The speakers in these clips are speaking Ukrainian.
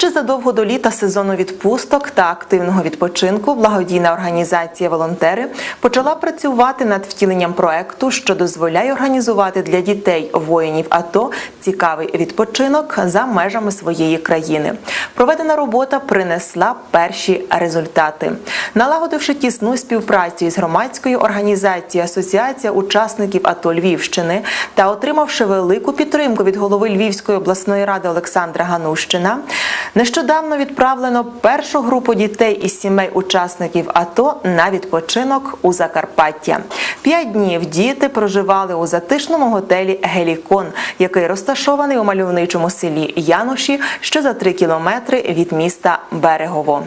Ще задовго до літа сезону відпусток та активного відпочинку благодійна організація Волонтери почала працювати над втіленням проекту, що дозволяє організувати для дітей воїнів АТО цікавий відпочинок за межами своєї країни. Проведена робота принесла перші результати, налагодивши тісну співпрацю із громадською організацією Асоціація учасників АТО Львівщини та отримавши велику підтримку від голови Львівської обласної ради Олександра Ганущина. Нещодавно відправлено першу групу дітей із сімей учасників АТО на відпочинок у Закарпаття. П'ять днів діти проживали у затишному готелі Гелікон, який розташований у мальовничому селі Януші, що за три кілометри від міста Берегово.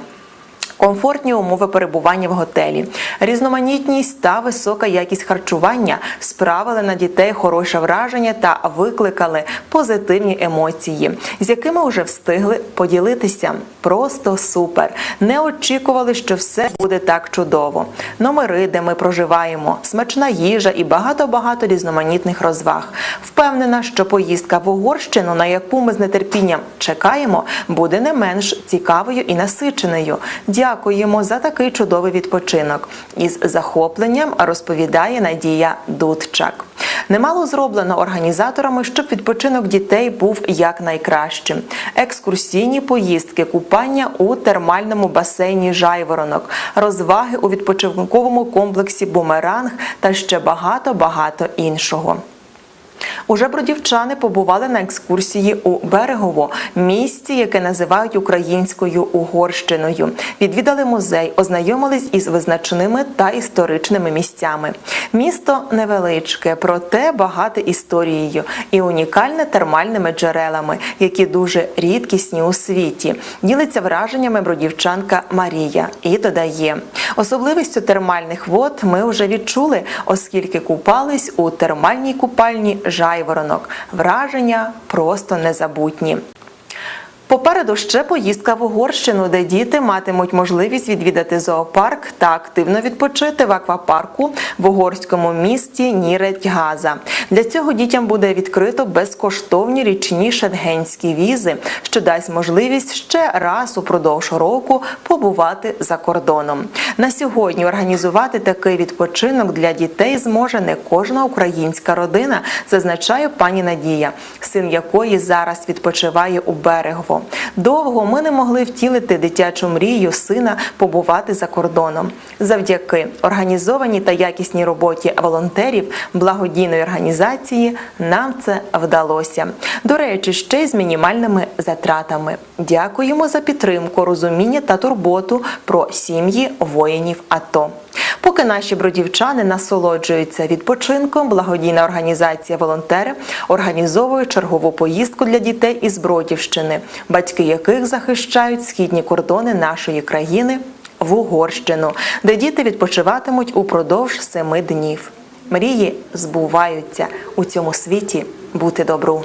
Комфортні умови перебування в готелі, різноманітність та висока якість харчування справили на дітей хороше враження та викликали позитивні емоції, з якими вже встигли поділитися. Просто супер! Не очікували, що все буде так чудово. Номери, де ми проживаємо, смачна їжа і багато-багато різноманітних розваг. Впевнена, що поїздка в Угорщину, на яку ми з нетерпінням чекаємо, буде не менш цікавою і насиченою. Дякуємо за такий чудовий відпочинок. Із захопленням розповідає Надія Дудчак. Немало зроблено організаторами, щоб відпочинок дітей був якнайкращим. Екскурсійні поїздки, купання у термальному басейні Жайворонок, розваги у відпочинковому комплексі Бумеранг та ще багато багато іншого. Уже бродівчани побували на екскурсії у Берегово, місці, яке називають українською Угорщиною. Відвідали музей, ознайомились із визначними та історичними місцями. Місто невеличке, проте багате історією і унікальне термальними джерелами, які дуже рідкісні у світі. Ділиться враженнями бродівчанка Марія і додає: особливістю термальних вод ми вже відчули, оскільки купались у термальній купальні Жайворонок. Враження просто незабутні. Попереду ще поїздка в Угорщину, де діти матимуть можливість відвідати зоопарк та активно відпочити в аквапарку в угорському місті Ніретьгаза. Для цього дітям буде відкрито безкоштовні річні шенгенські візи, що дасть можливість ще раз упродовж року побувати за кордоном. На сьогодні організувати такий відпочинок для дітей зможе не кожна українська родина, зазначає пані Надія, син якої зараз відпочиває у Берегово. Довго ми не могли втілити дитячу мрію сина побувати за кордоном. Завдяки організованій та якісній роботі волонтерів благодійної організації нам це вдалося. До речі, ще й з мінімальними затратами. Дякуємо за підтримку, розуміння та турботу про сім'ї воїнів АТО. Поки наші бродівчани насолоджуються відпочинком, благодійна організація Волонтери організовує чергову поїздку для дітей із Бродівщини, батьки яких захищають східні кордони нашої країни в Угорщину, де діти відпочиватимуть упродовж семи днів. Мрії збуваються у цьому світі бути добру.